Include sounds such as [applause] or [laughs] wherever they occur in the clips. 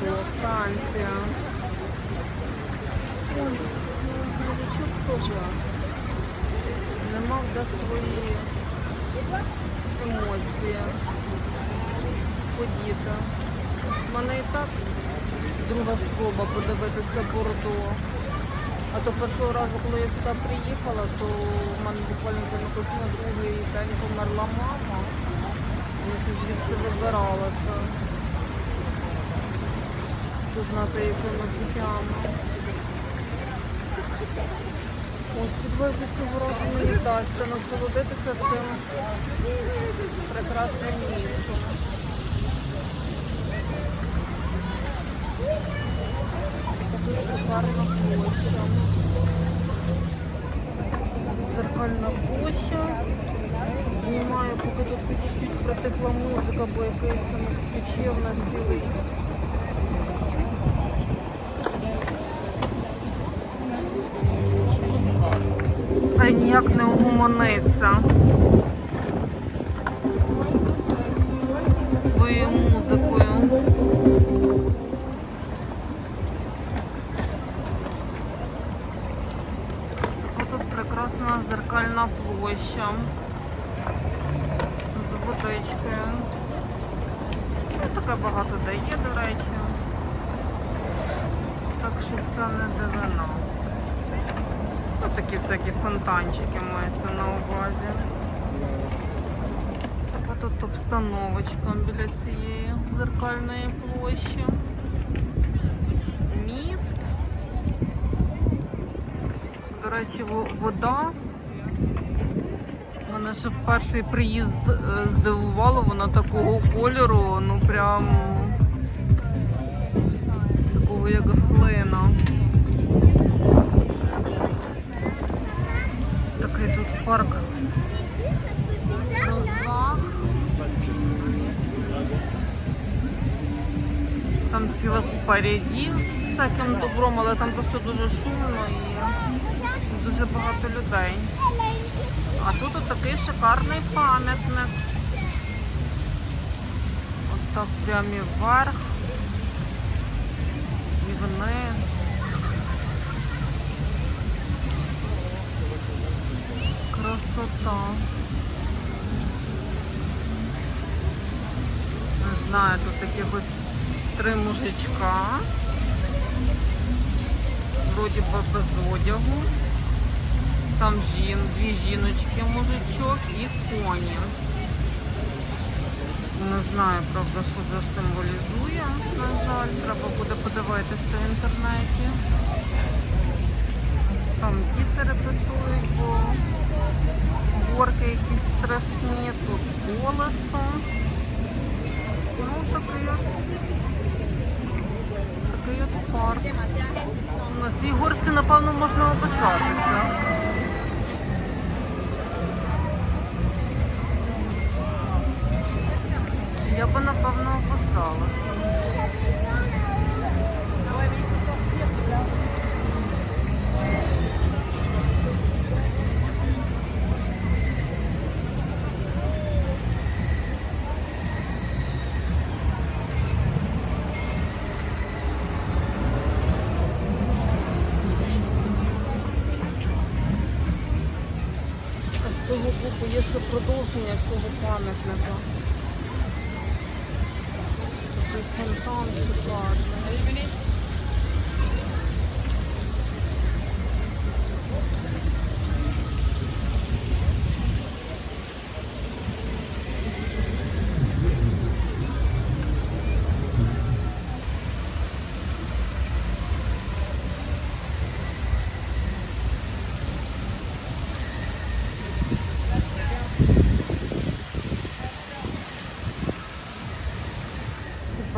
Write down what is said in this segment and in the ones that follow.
Бордо, Франція. Ой, новичок теж не мав де свої емоції подіти. У мене і так друга спроба подивитися Бордо. А то першого разу, коли я сюди приїхала, то в мене буквально за якось на другий день померла мама. Я звідси вибиралася. Що знати, якими путями. Ось, сподіваюся, цього разу мені вдасться насолодитися цим прекрасним містом. Дуже шикарна площа. Зеркальна площа. Знімаю, поки тут чуть-чуть протекла музика, бо якийсь там включив на цілий. Ніяк не угомониться. Своєю музикою. Ось тут прекрасна зеркальна площа з водичкою. Таке багато де є, до речі. Так що це не дивина. Ось такі всякі фонтанчики маються на увазі. Така тут обстановочка біля цієї зеркальної площі. Міст. До речі, вода. Мене ще в перший приїзд е, здивувало, вона такого кольору, ну прям такого як глина. Такий тут парк. розваг. Там ціла купа рядів з всяким добром, але там просто дуже шумно і дуже багато людей. А тут от такий шикарний пам'ятник. От так прям і вверх. І вниз. Красота. Не знаю, тут таких ось три мужичка. Вроді би без одягу. Там жін, дві жіночки, мужичок і коні. Не знаю, правда, що це символізує, на жаль, треба буде подивитися в інтернеті. Там діти репетують, бо горки якісь страшні, тут колесо. Ну, такий от, такий от парк. На цій горці, напевно, можна описатися. Я би напевно описалася. А з того боку є ще продовження цього пам'ятника. Такий фонтан шикарний.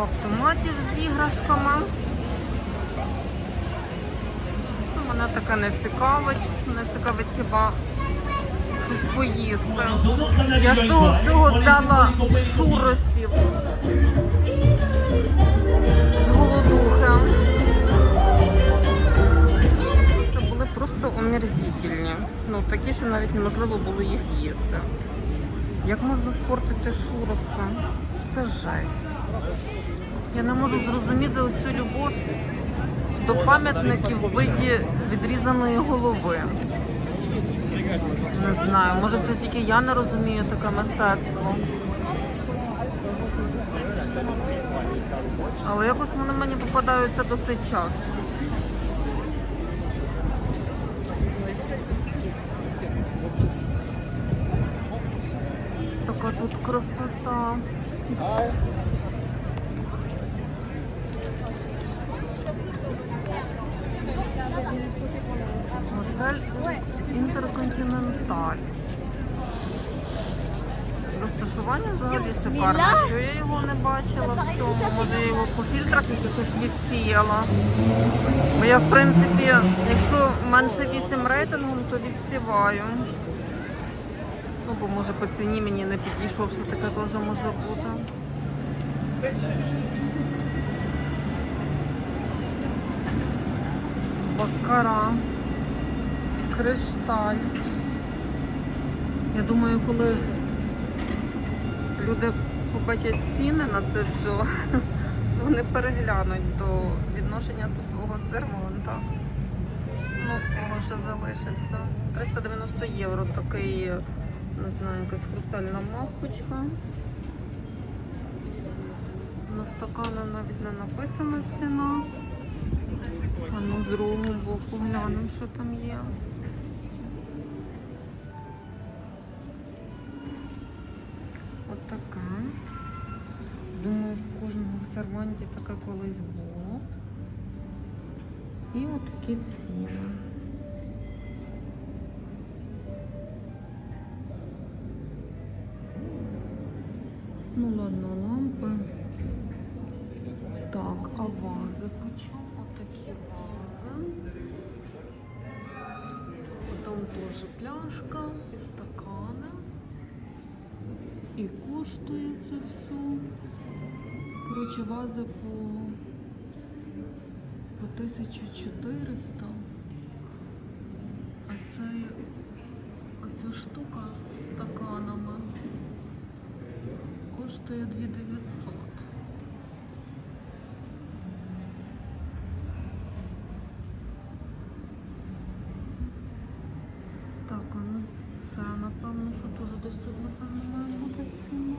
Автоматів з іграшками. Ну, Мене таке не цікавить. Мене цікавить хіба щось поїсти. Я з того всього взяла шуросів з голодухи. Це були просто омерзительні. Ну, такі, що навіть неможливо було їх їсти. Як можна спортити шуроси? Це жесть. Я не можу зрозуміти цю любов до пам'ятників в виді відрізаної голови. Не знаю, може це тільки я не розумію таке мистецтво. Але якось вони мені попадаються досить часто. Така тут красота. Готель Інтерконтиненталь. Розташування взагалі шикарне. Що я його не бачила в цьому. Може я його по фільтрах якихось відсіяла. Бо я, в принципі, якщо менше 8 рейтингом, то відсіваю. Бо може по ціні мені не підійшов, що таке теж може бути. Бакара, кришталь. Я думаю, коли люди побачать ціни на це все, [laughs] вони переглянуть до відношення до свого серванта. Ну, з кого ще залишився. 390 євро такий, не знаю, якась хрустальна мавпочка. На стакани навіть не написана ціна. А ну з другого боку глянемо, що там є. От. Думаю, в кожного серванті таке колись було. І от такі ціни. Потім пляшка і стакани. І коштує це все. Коротше, вази по, по 1400. А це, а ця штука з стаканами коштує 2900. Так, а ну це напевно, що теж десь тут, напевно, має бути ціна.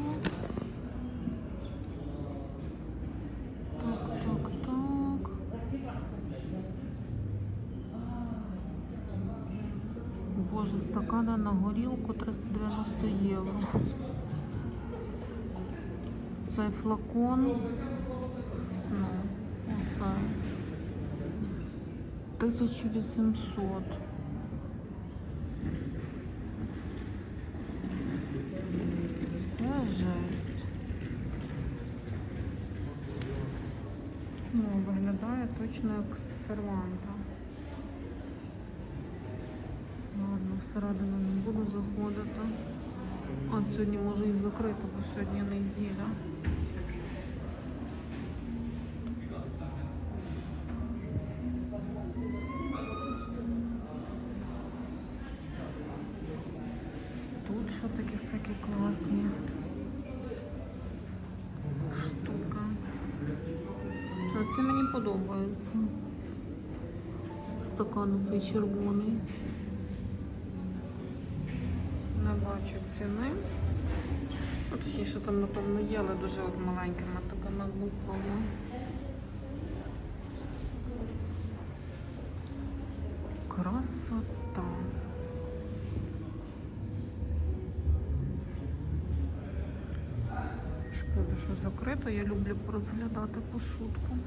Так, так, так. Боже, стакана на горілку 390 євро. Цей флакон. Ну, оце. 1800. Це жесть. Ну, виглядає точно як серванта. Ладно, всередину не буду заходити. А сьогодні може і закрито, бо сьогодні неділя. Тут що такі всякі класні штука. Це мені подобається. Стакан цей червоний. Бачу ціни. Ну, точніше, там, напевно, є, але дуже от маленькими такими буквами. Красота. Шкода, що закрито. Я люблю порозглядати посудку.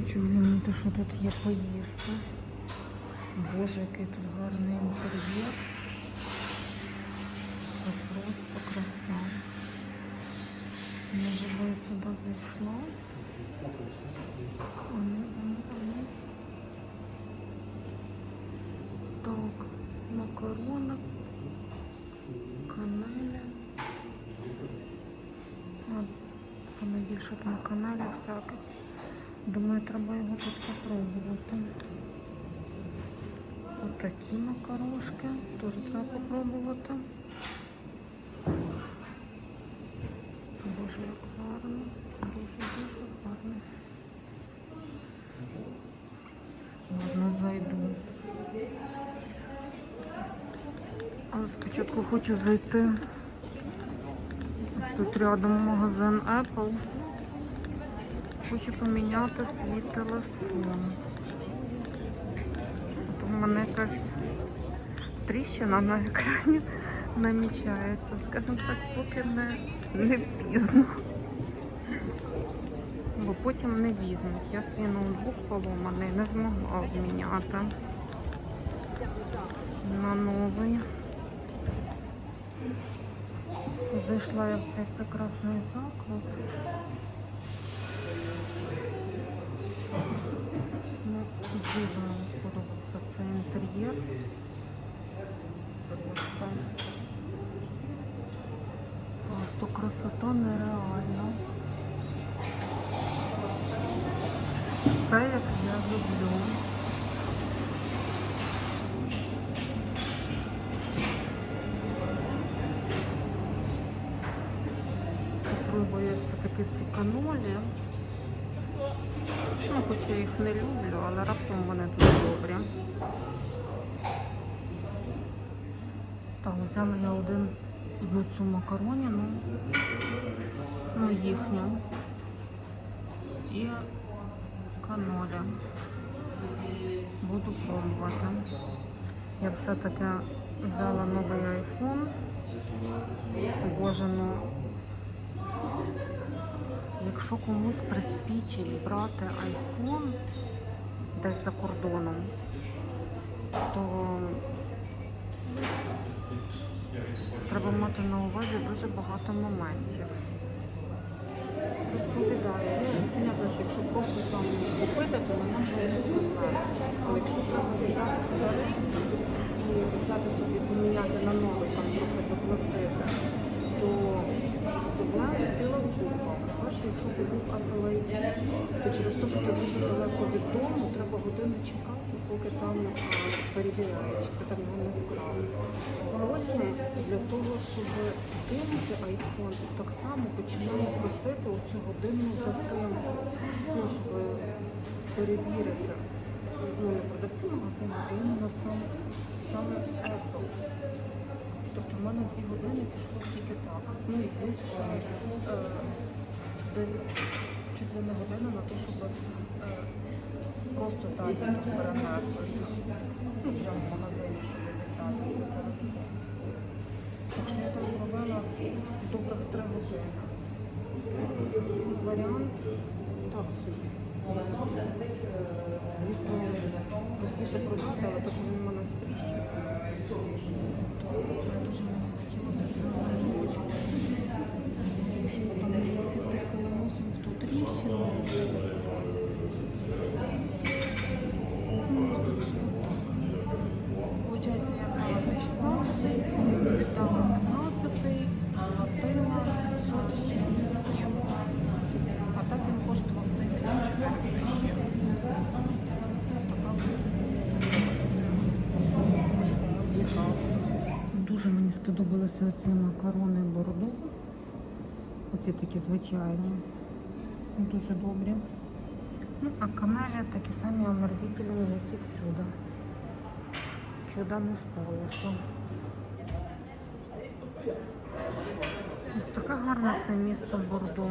Хочу глянути, що тут є поїсти. Боже, який тут гарний інтер'єр. Просто краса. Може би сюди зайшла. А ну, ну, ну. Так, макарони, канелі. А, це найбільше там канелі всяких. Думаю, треба його тут попробувати. От такі макарошки. Теж треба попробувати. Боже, як гарно. Дуже-дуже гарно. Ладно, зайду. Але спочатку хочу зайти. Тут рядом магазин Apple. Хочу поміняти свій телефон. От у мене якась тріщина на екрані намічається. Скажімо так, поки не, не пізно. Бо потім не візьмуть. Я свій ноутбук поломаний не змогла обміняти на новий. Зайшла я в цей прекрасний заклад. Дуже мені сподобався цей інтер'єр. Просто, просто красота нереальна. Все, як я люблю. Попробую все-таки ці канолі. Ну, хоч я їх не люблю, але раптом вони дуже добрі. Так, взяла я один одну цю макароніну, ну їхню. І канолі. Буду пробувати. Я все-таки взяла новий iPhone. Боже, ну Якщо комусь приспічить брати айфон десь за кордоном, то треба мати на увазі дуже багато моментів. Розповідаю. Ну, якщо просто там купити, то не може все. Але якщо треба віддати старий і взяти собі поміняти на новий, там трохи доплатити, то проблем ціла купа. Перше, якщо забув то через те, що ти дуже далеко від дому, треба годину чекати, поки там перевіряють, чи там його не вкрав. Потім для того, щоб скинути iPhone, так само починає просити оцю годинну затримку, ну, щоб перевірити. Ну, не продавці магазину, а іменно сам, саме Apple. Тобто в мене дві години пішло тільки так. Ну і плюс ще е, десь чуть ли не година на те, щоб е, просто так перенеслися. Ну, прямо в магазині, щоб віддати цей телефон. Так що я там провела добрих три години. Варіант так собі. Звісно, простіше продати, але то, що він мене стріщив, то не дуже мені хотілося цього ручку. Там як світикали носом в ту тріщину, і все таке. Ну, так що так. Получається, я взяла цей 16, віддала 15, платила 760. А так він коштував 1400 ще. Така може комусь цікаво. Дуже мені сподобалися оці макарони бордо. Оці такі звичайні. Дуже добрі. Ну, а каналі такі самі омерзительні, як і всюди. Чуда не сталося. Таке гарне це місто Бордо.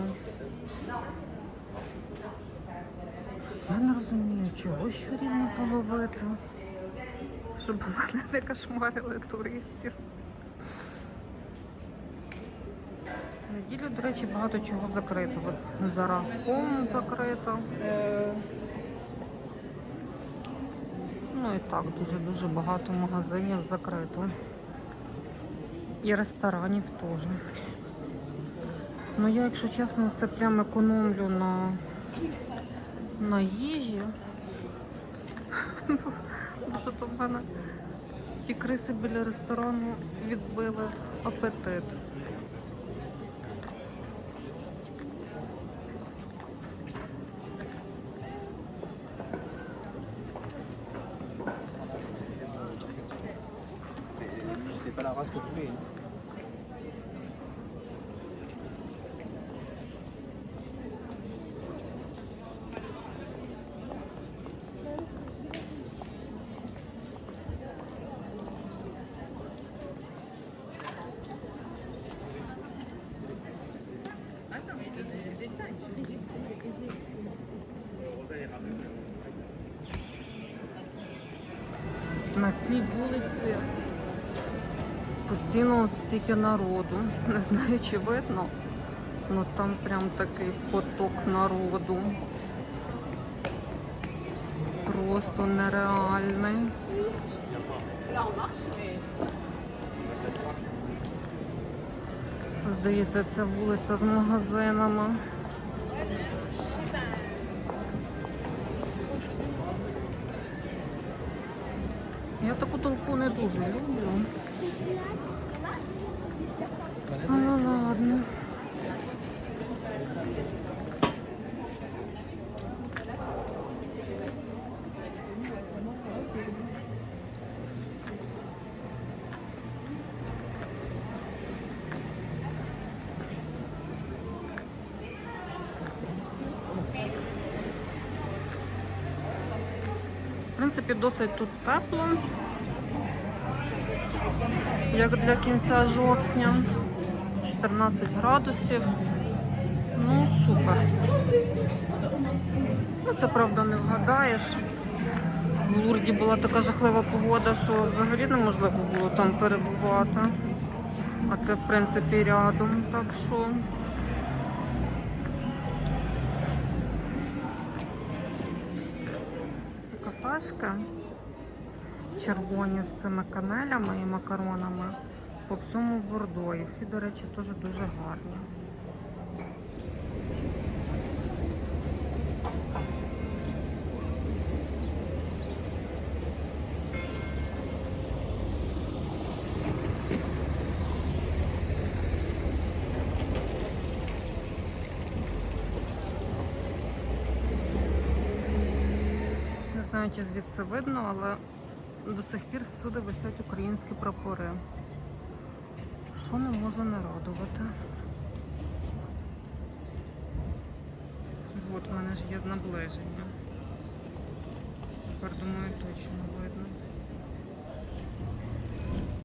Я не розумію, чого щурів не половити, щоб вони не кошмарили туристів. Неділю, до речі, багато чого закрито. От зараз хом закрито. Ну і так, дуже-дуже багато магазинів закрито. І ресторанів теж. Ну я, якщо чесно, це прям економлю на, на їжі. Тому що то в мене ті криси біля ресторану відбили апетит. C'est pas la race que je voulais. Постійно от стільки народу. [laughs] Не знаю, чи видно. Ну там прям такий поток народу. Просто нереальний. Здається, це вулиця з магазинами. Я таку толпу не дуже люблю. Але ладно. В принципі, досить тут тепло. Як для кінця жовтня. 14 градусів. Ну, супер. Ну, це правда не вгадаєш. В Лурді була така жахлива погода, що взагалі неможливо було там перебувати. А це, в принципі, рядом. Так що. Ці червоні з цими канелями і макаронами по всьому Бордо. І всі, до речі, теж дуже гарні. Не знаю, чи звідси видно, але до сих пір всюди висять українські прапори. Що не можу не радувати. От в мене ж є наближення. Тепер думаю точно видно.